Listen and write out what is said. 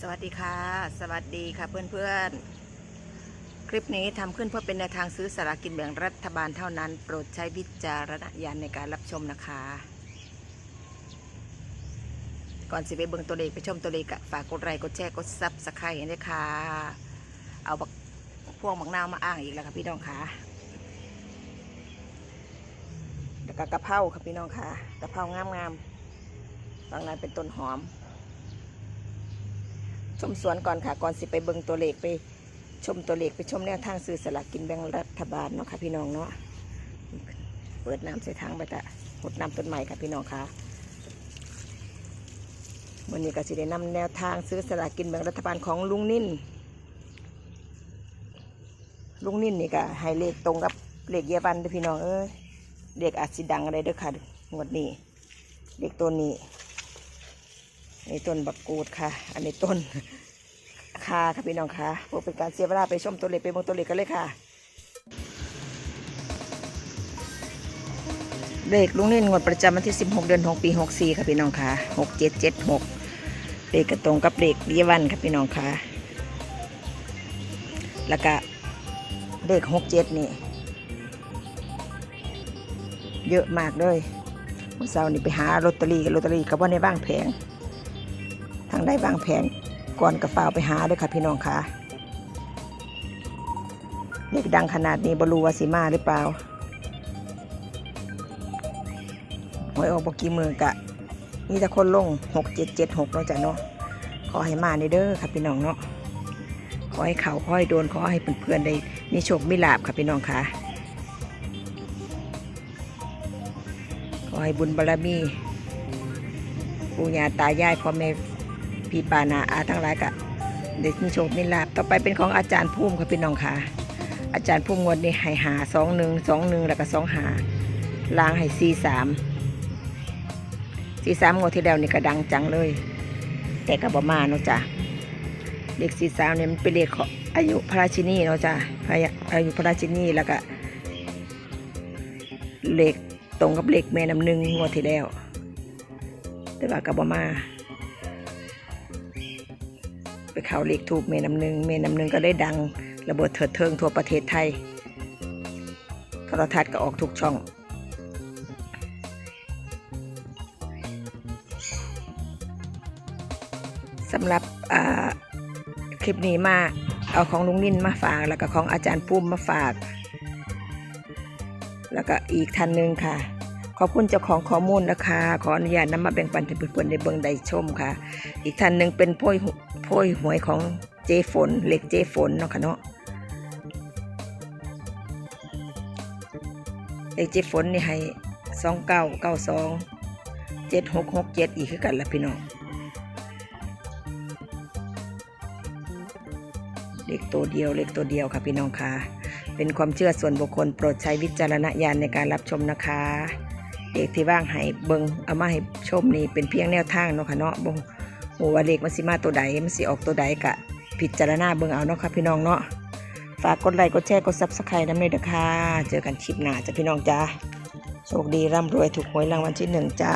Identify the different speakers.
Speaker 1: สวัสดีค่ะ สวัสดีค่ะเพื่อนๆ คลิปนี้ทำขึ้นเพื่อเป็นแนวทางซื้อสลากกินแบ่งรัฐบาลเท่านั้น โปรดใช้วิจารณญาณในการรับชมนะคะ ก่อนสิไปเบิ่งตัวเลขไปชมตัวเลขกฝากกดไลค์กดแชร์กดซับสไครต์ด้วยค่ะเอาบักพวงบักนาวมาอ้างอีกแล้วค่ะพี่น้องค่ะแล้วก็กะเพราค่ะพี่น้องค่ะกะเพรางามๆฝั่งนั้นเป็นต้นหอม ชมสวนก่อนค่ะ ก่อนสิไปเบิ่งตัวเลขไปชมตัวเลขไปชมแนวทางซื้อสลากกินแบ่งรัฐบาลเนาะค่ะพี่น้องเนาะเปิดน้ำใส่ทางไปแต่หดน้ำต้นใหม่ค่ะพี่น้องค่ะวันนี้ก็สิได้นำแนวทางซื้อสลากกินแบ่งรัฐบาลของลุงนิ่นลุงนิ่นนี่ก็ให้เลขตรงกับเลขเยาวันเด้อพี่น้องเอ้ยเลขอาจสิดังอะไรเด้อค่ะงวดนี้เลขตัวนี้ อันนี้ต้นบักกูดค่ะ อันนี้ต้นคาค่ะพี่น้องค่ะพื่อเป็นการเสียเวลาไปชมตัวเล็กไปมองตัวเล็กกันเลยค่ะเลขลุงนิ่นงวดประจำวันที่ 16 เดือน 6 ปี 64 ค่ะพี่น้องค่ะ 6776 เลขกระตรงกับเลขเดียวันค่ะพี่น้องค่ะ แล้วก็เลข67 นี่ เยอะมากเลยเมื่อเช้านี่ไปหาลอตเตอรี่ลอตเตอรี่กับว่าในบ้างแผงางได้วางแผนก่อนกระเป๋าไปหาด้วยค่ะพี่น้องค่ะเด็กดังขนาดนี้บรูวาสิมาหรือเปล่าหวยออกบกี่มือกะมีแต่คนลงหกเจ็ดเจ็ดหกเนาะจ้ะเนาะขอให้มาในเด้อค่ะพี่น้องเนาะขอให้เขาขอให้โดนขอให้เพื่อนๆได้มีโชคมีลาบค่ะพี่น้องค่ะขอให้บุญบารมีปู่ย่าตายายพ่อแม่ พี่ปานาอาทั้งหลายกะเด็กมีโชคมีลาบต่อไปเป็นของอาจารย์พุ่มค่ะพี่น้องค่ะ อาจารย์พุ่มงวดนี้ให้หาสองหนึ่งสองหนึ่งแล้วก็สองหาลางให้สี่สามสี่สามงวดที่แล้วนี่ก็ดังจังเลย แต่กับบมาเนาะจ้ะเลขสี่สามเนี่ยมันเป็นเลขของอายุพระราชินีเนาะจ้ะพระยอายุพระราชินีแล้วก็เหลขตรงกับเหลขแม่น้ำหนึ่งงวดที่แล้ว แต่ว่ากับบมา ไปเข้าเลขถูกเมน้ำหนึ่งเมน้ำหนึ่งก็ได้ดังระเบิดเถิดเทิงทั่วประเทศไทยโทรทัศน์ก็ออกทุกช่องสำหรับคลิปนี้มาเอาของลุงนินมาฝาก แล้วก็ของอาจารย์ปุ้มมาฝาก แล้วก็อีกท่านหนึ่งค่ะ ขอบคุณเจ้าของข้อมูลนะคะ ขออนุญาตนำมาแบ่งปันให้เพื่อนๆได้เบิ่งได้ชมค่ะ อีกท่านหนึ่งเป็นโพยหุ โพยหวยของเจฝนเหล็กเจฝนเนาะค่ะเนาะเหล็กเจฝนนี่ให้สองเก้าเก้าสองเจ็ดหกหกเจ็ดอีกคือกันละพี่น้องเลขตัวเดียวเลขตัวเดียวค่ะพี่น้องค่ะ เป็นความเชื่อส่วนบุคคลโปรดใช้วิจารณญาณในการรับชมนะคะเด็กที่ว่างให้เบิงเอามาให้ชมนี่เป็นเพียงแนวทางเนาะค่ะเนาะบง โอ้ว่าเด็กมันสิมาตัวใดมันสิออกตัวใดกะพิจารณาเบิงเอาเนาะค่ะพี่น้องเนาะฝากกดไลค์กดแชร์กดซับสไครต์น้ำเลยนะคะเจอกันคลิปหน้าจ้ะพี่น้องจ้าโชคดีร่ำรวยถูกหวยรางวัลที่หนึ่งจ้า